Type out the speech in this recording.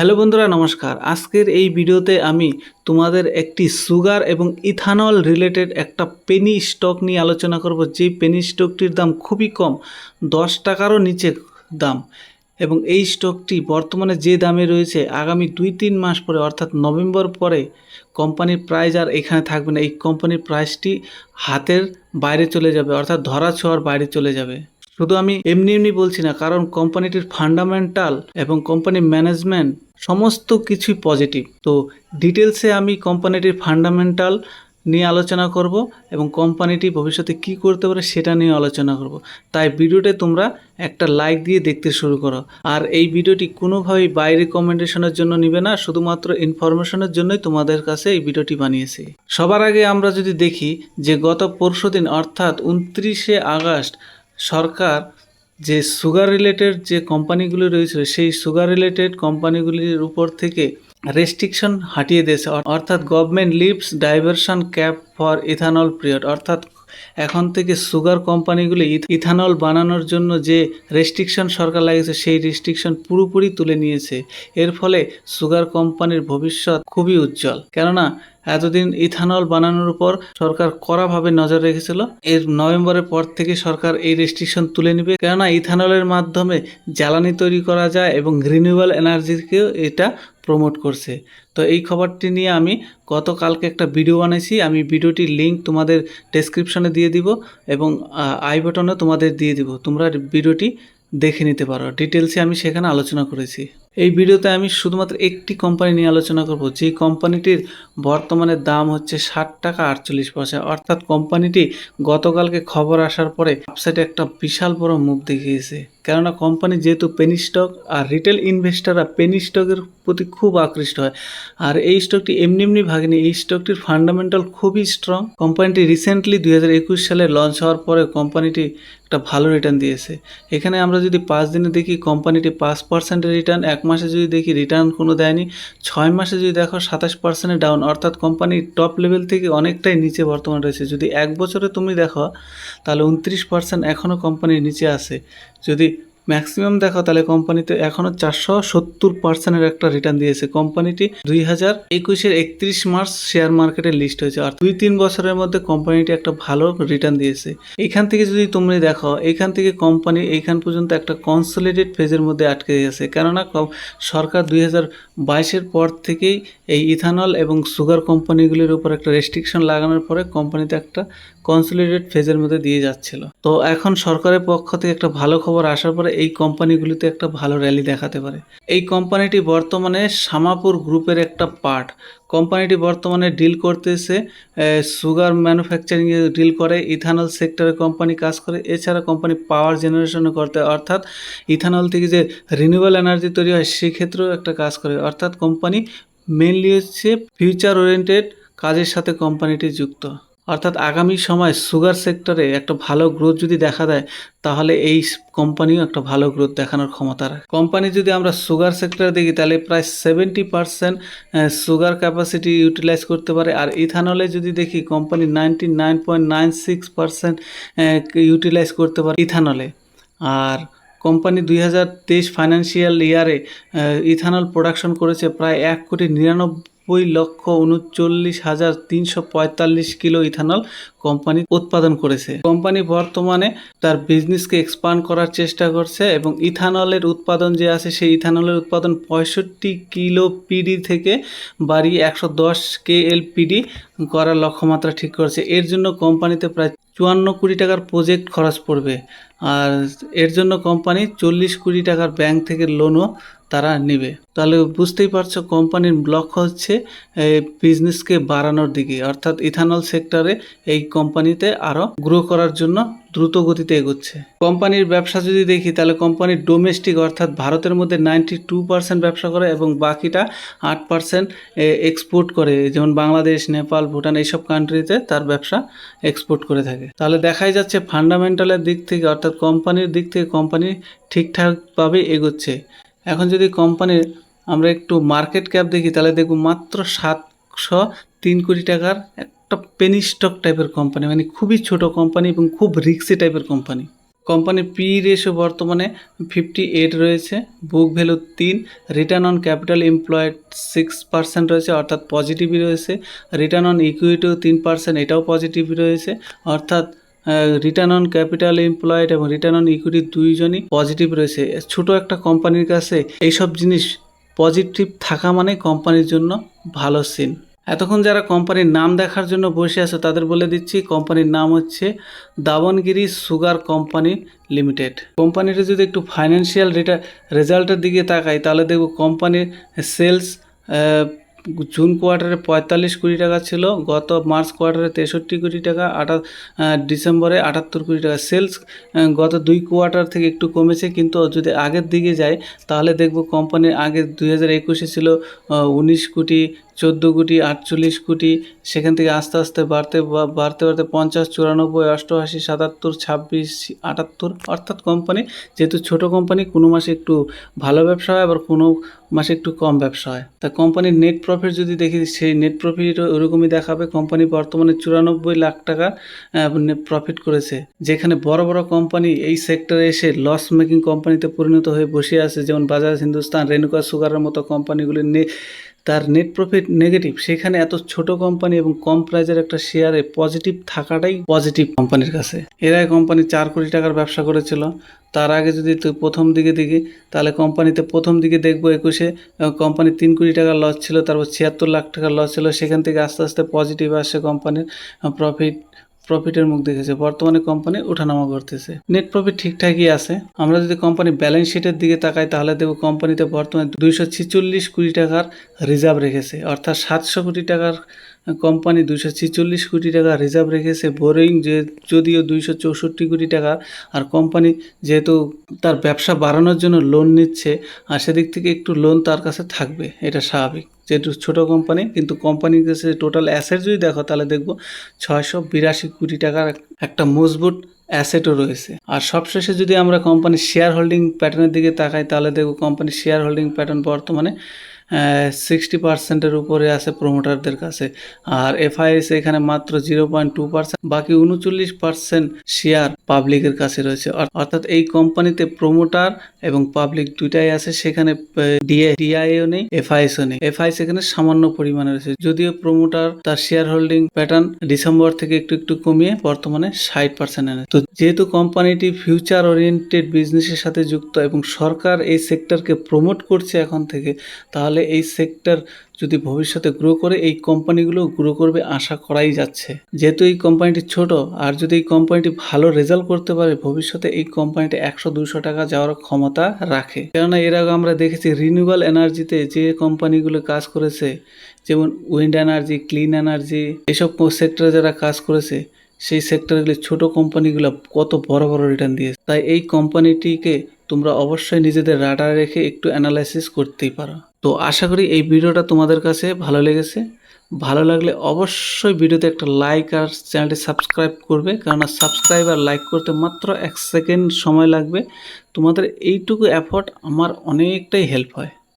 Hello বন্ধুরা, নমস্কার। আজকের এই ভিডিওতে আমি তোমাদের একটি সুগার এবং ইথানল রিলেটেড একটা পেনি স্টক নিয়ে আলোচনা করব। যে পেনি স্টকটির দাম খুবই কম, দশ টাকারও নিচে দাম। এবং এই স্টকটি বর্তমানে যে দামে রয়েছে, আগামী দুই তিন মাস পরে, অর্থাৎ নভেম্বর পরে কোম্পানির প্রাইস আর এখানে থাকবে না। এই কোম্পানির প্রাইসটি হাতের বাইরে চলে যাবে, অর্থাৎ ধরা ছোঁয়ার বাইরে চলে যাবে। শুধু আমি এমনি এমনি বলছি না, কারণ কোম্পানিটির ফান্ডামেন্টাল এবং কোম্পানির ম্যানেজমেন্ট সমস্ত কিছুই পজিটিভ। তো ডিটেলসে আমি কোম্পানিটির ফান্ডামেন্টাল নিয়ে আলোচনা করব এবং কোম্পানিটি ভবিষ্যতে কি করতে পারে সেটা নিয়ে আলোচনা করব। তাই ভিডিওতে তোমরা একটা লাইক দিয়ে দেখতে শুরু করো। আর এই ভিডিওটি কোনোভাবেই বাইরে রেকমেন্ডেশনের জন্য নিবে না, শুধুমাত্র ইনফরমেশনের জন্যই তোমাদের কাছে এই ভিডিওটি বানিয়েছি। সবার আগে আমরা যদি দেখি যে গত পরশুদিন, অর্থাৎ উনত্রিশে আগস্ট সরকার যে সুগার রিলেটেড যে কোম্পানিগুলি রয়েছে, সেই সুগার রিলেটেড কোম্পানিগুলির উপর থেকে রেস্ট্রিকশন হাটিয়ে দিয়েছে। অর্থাৎ government leaves diversion cap for ethanol period অর্থাৎ এখন থেকে সুগার কোম্পানিগুলি ইথানল বানানোর জন্য যে রেস্ট্রিকশন সরকার লাগিয়েছে, সেই রেস্ট্রিকশন পুরোপুরি তুলে নিয়েছে। এর ফলে সুগার কোম্পানির ভবিষ্যৎ খুবই উজ্জ্বল। কেননা এতদিন ইথানল বানানোর উপর সরকার কড়াভাবে নজর রেখেছিল। এর নভেম্বরের পর থেকে সরকার এই রেস্ট্রিকশন তুলে নেবে। কেননা ইথানলের মাধ্যমে জ্বালানি তৈরি করা যায় এবং রিনিউয়েবল এনার্জিকেও এটা প্রমোট করছে। তো এই খবরটি নিয়ে আমি গতকালকে একটা ভিডিও বানিয়েছি আমি ভিডিওটির লিঙ্ক তোমাদের ডেসক্রিপশনে দিয়ে দিব এবং আই বটনে তোমাদের দিয়ে দিব। তোমরা ভিডিওটি দেখে নিতে পারো। ডিটেলসে আমি সেখানে আলোচনা করেছি। এই ভিডিওতে আমি শুধুমাত্র একটি কোম্পানি নিয়ে আলোচনা করব, যে কোম্পানিটির বর্তমানে দাম হচ্ছে ষাট টাকা আটচল্লিশ পয়সা। অর্থাৎ কোম্পানিটি গতকালকে খবর আসার পরে ওয়েবসাইটে একটা বিশাল বড় মুখ দেখিয়েছে। কেননা কোম্পানি যেহেতু পেনি স্টক আর রিটেল ইনভেস্টাররা পেনি স্টকের প্রতি খুব আকৃষ্ট হয়। আর এই স্টকটি এমনি এমনি ভাগেনি, এই স্টকটির ফান্ডামেন্টাল খুবই স্ট্রং কোম্পানিটি রিসেন্টলি দুই হাজার একুশ সালে লঞ্চ হওয়ার পরে কোম্পানিটি একটা ভালো রিটার্ন দিয়েছে। এখানে আমরা যদি পাঁচ দিনে দেখি কোম্পানিটি পাঁচ পার্সেন্টের রিটার্ন এক মাসে যদি দেখি রিটার্ন কোনো দেয়নি, ছয় মাসে যদি দেখো সাতাশ পার্সেন্টে ডাউন অর্থাৎ কোম্পানি টপ লেভেল থেকে অনেকটাই নিচে বর্তমান রয়েছে। যদি এক বছরে তুমি দেখো, তাহলে উনত্রিশ পার্সেন্ট এখনও কোম্পানির নিচে আছে। যদি ম্যাক্সিমাম দেখো, তাহলে কোম্পানিতে এখনও চারশো সত্তর পার্সেন্টের একটা রিটার্ন দিয়েছে। কোম্পানিটি দুই হাজার একুশের একত্রিশ মার্চ শেয়ার মার্কেটে লিস্ট হয়েছে। আর দুই তিন বছরের মধ্যে কোম্পানিটি একটা ভালো রিটার্ন দিয়েছে। এখান থেকে যদি তুমি দেখো, এখান থেকে কোম্পানি এইখান পর্যন্ত একটা কনসোলিডেট ফেজের মধ্যে আটকে গেছে। কেননা সরকার দুই হাজার বাইশের পর থেকেই এই ইথানল এবং সুগার কোম্পানিগুলির উপর একটা রেস্ট্রিকশন লাগানোর পরে কোম্পানিতে একটা কনসোলিডেট ফেজের মধ্যে দিয়ে যাচ্ছিল। তো এখন সরকারের পক্ষ থেকে একটা ভালো খবর আসার পরে এই কোম্পানিগুলিতে একটা ভালো র্যালি দেখাতে পারে। এই কোম্পানিটি বর্তমানে সামাপুর গ্রুপের একটা পার্ট কোম্পানিটি বর্তমানে ডিল করতেছে সুগার ম্যানুফ্যাকচারিংয়ে ডিল করে ইথানল সেক্টরে কোম্পানি কাজ করে, এছাড়া কোম্পানি পাওয়ার জেনারেশনও করতে, অর্থাৎ ইথানল থেকে যে রিনিউয়েবল এনার্জি তৈরি হয় সেক্ষেত্রেও একটা কাজ করে। অর্থাৎ কোম্পানি মেনলি হচ্ছে ফিউচার ওরিয়েন্টেড কাজের সাথে কোম্পানিটি যুক্ত। অর্থাৎ আগামী সময় সুগার সেক্টরে একটা ভালো গ্রোথ যদি দেখা দেয়, তাহলে এই কোম্পানিও একটা ভালো গ্রোথ দেখানোর ক্ষমতা রাখে কোম্পানি যদি আমরা সুগার সেক্টরে দেখি, তাহলে প্রায় seventy percent sugar capacity utilise করতে পারে। আর ইথানলে যদি দেখি, company ninety nine point nine six percent utilise করতে পারে ইথানলে। আর কোম্পানি দুই হাজার তেইশ ফাইন্যান্সিয়াল ইয়ারে ইথানল প্রোডাকশন করেছে প্রায় এক কোটি নিরানব্বই লক্ষ উনচল্লিশ হাজার তিনশো পঁয়তাল্লিশ কিলো ইথানল কোম্পানি উৎপাদন করেছে। কোম্পানি বর্তমানে তার বিজনেসকে এক্সপান্ড করার চেষ্টা করছে এবং ইথানলের উৎপাদন যে আছে, সেই ইথানলের উৎপাদন পঁয়ষট্টি কিলো পিডি থেকে বাড়িয়ে একশো দশ কে এল পিডি করার লক্ষ্যমাত্রা ঠিক করছে। এর জন্য কোম্পানিতে প্রায় চুয়ান্ন কোটি টাকার প্রজেক্ট খরচ পড়বে। আর এর জন্য কোম্পানি চল্লিশ কোটি টাকার ব্যাংক থেকে লোনও তারা নেবে। তাহলে বুঝতেই পারছ কোম্পানির লক্ষ্য হচ্ছে বিজনেসকে বাড়ানোর দিকে। অর্থাৎ ইথানল সেক্টরে এই কোম্পানিতে আরও গ্রো করার জন্য দ্রুত গতিতে এগোচ্ছে। কোম্পানির ব্যবসা যদি দেখি, তাহলে কোম্পানির ডোমেস্টিক অর্থাৎ ভারতের মধ্যে নাইনটি টু পার্সেন্ট ব্যবসা করে এবং বাকিটা আট পার্সেন্ট এক্সপোর্ট করে। যেমন বাংলাদেশ, নেপাল, ভুটান, এইসব কান্ট্রিতে তার ব্যবসা এক্সপোর্ট করে থাকে। তাহলে দেখাই যাচ্ছে ফান্ডামেন্টালের দিক থেকে, অর্থাৎ কোম্পানির দিক থেকে কোম্পানি ঠিকঠাকভাবে এগোচ্ছে। এখন যদি কোম্পানির আমরা একটু মার্কেট ক্যাপ দেখি, তাহলে দেখব মাত্র সাতশো তিন কোটি টাকার একটা পেনি স্টক টাইপের কোম্পানি মানে খুবই ছোট কোম্পানি এবং খুব রিক্সি টাইপের কোম্পানি কোম্পানির পি রেশিও বর্তমানে ফিফটি এইট রয়েছে বুক ভ্যালু তিন return on capital employed six percent রয়েছে, অর্থাৎ পজিটিভই রয়েছে রিটার্ন অন ইকুইটিও তিন পার্সেন্ট এটাও পজিটিভ রয়েছে, অর্থাৎ রিটার্ন অন ক্যাপিটাল এমপ্লয়েড এবং রিটার্ন অন ইকুইটি দুইজনই পজিটিভ রয়েছে। ছোট একটা কোম্পানির কাছে এইসব জিনিস পজিটিভ থাকা মানে কোম্পানির জন্য ভালো সিন এতক্ষণ যারা কোম্পানির নাম দেখার জন্য বসে আছে, তাদের বলে দিচ্ছি কোম্পানির নাম হচ্ছে দাবনগিরি সুগার কোম্পানি লিমিটেড। কোম্পানিটা যদি একটু ফাইন্যান্সিয়াল রেজাল্টের দিকে তাকাই, তাহলে দেখব কোম্পানির সেলস জুন কোয়ার্টারে পঁয়তাল্লিশ কোটি টাকা ছিল, গত মার্চ কোয়ার্টারে তেষট্টি কোটি টাকা, আটা ডিসেম্বরে আটাত্তর কোটি টাকা। সেলস গত দুই কোয়ার্টার থেকে একটু কমেছে, কিন্তু যদি আগের দিকে যায়, তাহলে দেখব কোম্পানির আগে দুই হাজার একুশে ছিল উনিশ কোটি চোদ্দ কোটি, আটচল্লিশ কোটি, সেখান থেকে আস্তে আস্তে বাড়তে বাড়তে বাড়তে পঞ্চাশ, চুরানব্বই, অষ্টআশি, সাতাত্তর, ছাব্বিশ, আটাত্তর, অর্থাৎ কোম্পানি, যেহেতু ছোট কোম্পানি, কোনো মাসে একটু ভালো ব্যবসা হয়, আবার কোনো মাসে একটু কম ব্যবসা হয়। তা কোম্পানির নেট প্রফিট যদি দেখি, সেই নেট প্রফিট ওরকমই দেখাবে। কোম্পানি বর্তমানে চুরানব্বই লাখ টাকা প্রফিট করেছে। যেখানে বড় বড় কোম্পানি এই সেক্টরে এসে লস মেকিং কোম্পানিতে পরিণত হয়ে বসে আছে। যেমন বাজাজ, হিন্দুস্তান, রেণুকা সুগারের মতো কোম্পানিগুলি নে তার নেট প্রফিট নেগেটিভ সেখানে এত ছোট কোম্পানি এবং কম প্রাইজের একটা শেয়ারে পজিটিভ থাকাটাই পজিটিভ কোম্পানির কাছে। এরাই কোম্পানি চার কোটি টাকার ব্যবসা করেছিল। তার আগে যদি প্রথম দিকে দেখি, তাহলে কোম্পানিতে প্রথম দিকে দেখব একুশে কোম্পানি তিন কোটি টাকার লস ছিল, তারপর ছিয়াত্তর লাখ টাকার লস ছিল। সেখান থেকে আস্তে আস্তে পজিটিভ আসছে কোম্পানির প্রফিট প্রফিটের মুখ দেখেছে, বর্তমানে কোম্পানি ওঠানামা করতেছে। নেট প্রফিট ঠিকঠাকই আছে। আমরা যদি কোম্পানি ব্যালেন্স শিটের দিকে তাকাই, তাহলে দেখব কোম্পানিতে বর্তমানে দুইশো ছিচল্লিশ কোটি টাকার রিজার্ভ রেখেছে, অর্থাৎ সাতশো কোটি টাকার কোম্পানি দুইশো ছিচল্লিশ কোটি টাকা রিজার্ভ রেখেছে। বোরিং যে যদিও দুইশো চৌষট্টি কোটি টাকা, আর কোম্পানি যেহেতু তার ব্যবসা বাড়ানোর জন্য লোন নিচ্ছে, আর সেদিক থেকে একটু লোন তার কাছে থাকবে, এটা স্বাভাবিক। যেহেতু ছোটো কোম্পানি, কিন্তু কোম্পানির কাছে টোটাল অ্যাসেট যদি দেখো, তাহলে দেখব ছয়শো বিরাশি কোটি টাকার একটা মজবুত অ্যাসেটও রয়েছে। আর সবশেষে যদি আমরা কোম্পানির শেয়ার হোল্ডিং প্যাটার্নের দিকে তাকাই, তাহলে দেখব কোম্পানির শেয়ার হোল্ডিং প্যাটার্ন বর্তমানে সিক্সটি পার্সেন্টের উপরে আছে প্রমোটারদের কাছে। আর এফআইএস এখানে মাত্র জিরো পয়েন্ট টু পার্সেন্ট বাকি উনচল্লিশ পার্সেন্ট শেয়ার পাবলিকের কাছে রয়েছে। অর- অর্থাৎ এই কোম্পানিতে প্রমোটার এবং পাবলিক দুইটাই আছে, সেখানে ডিআইও নেই এফআইএসও নেই। এফআইএস এখানে সামান্য পরিমাণে রয়েছে। যদিও প্রমোটার তার শেয়ার হোল্ডিং প্যাটার্ন ডিসেম্বর থেকে একটু একটু কমিয়ে বর্তমানে ষাট পার্সেন্ট এনে। তো যেহেতু কোম্পানিটি ফিউচার ওরিয়েন্টেড বিজনেসের সাথে যুক্ত এবং সরকার এই সেক্টরকে প্রমোট করছে এখন থেকে, তাহলে এই সেক্টর যদি ভবিষ্যতে গ্রো করে, এই কোম্পানিগুলো গ্রো করবে আশা করাই যাচ্ছে। যেহেতু এই কোম্পানিটি ছোট, আর যদি এই কোম্পানিটি ভালো রেজাল্ট করতে পারে, ভবিষ্যতে এই কোম্পানিটি একশো দুশো টাকা যাওয়ার ক্ষমতা রাখে। কেননা, এর আগে আমরা দেখেছি রিনিউয়েবল এনার্জিতে যে কোম্পানিগুলো কাজ করেছে, যেমন উইন্ড এনার্জি ক্লিন এনার্জি এসব সেক্টরে যারা কাজ করেছে, সেই সেক্টরগুলি ছোট কোম্পানিগুলো কত বড় বড় রিটার্ন দিয়েছে। তাই এই কোম্পানিটিকে তোমরা অবশ্যই নিজেদের রাডার রেখে একটু অ্যানালাইসিস করতেই পারো। তো আশা করি এই ভিডিওটা তোমাদের কাছে ভালো লেগেছে। ভালো লাগলে অবশ্যই ভিডিওতে একটা লাইক আর চ্যানেলটি সাবস্ক্রাইব করবে, কেননা সাবস্ক্রাইব আর লাইক করতে মাত্র এক সেকেন্ড সময় লাগবে। তোমাদের এইটুকু অ্যাফোর্ট আমার অনেকটাই হেল্প হয়।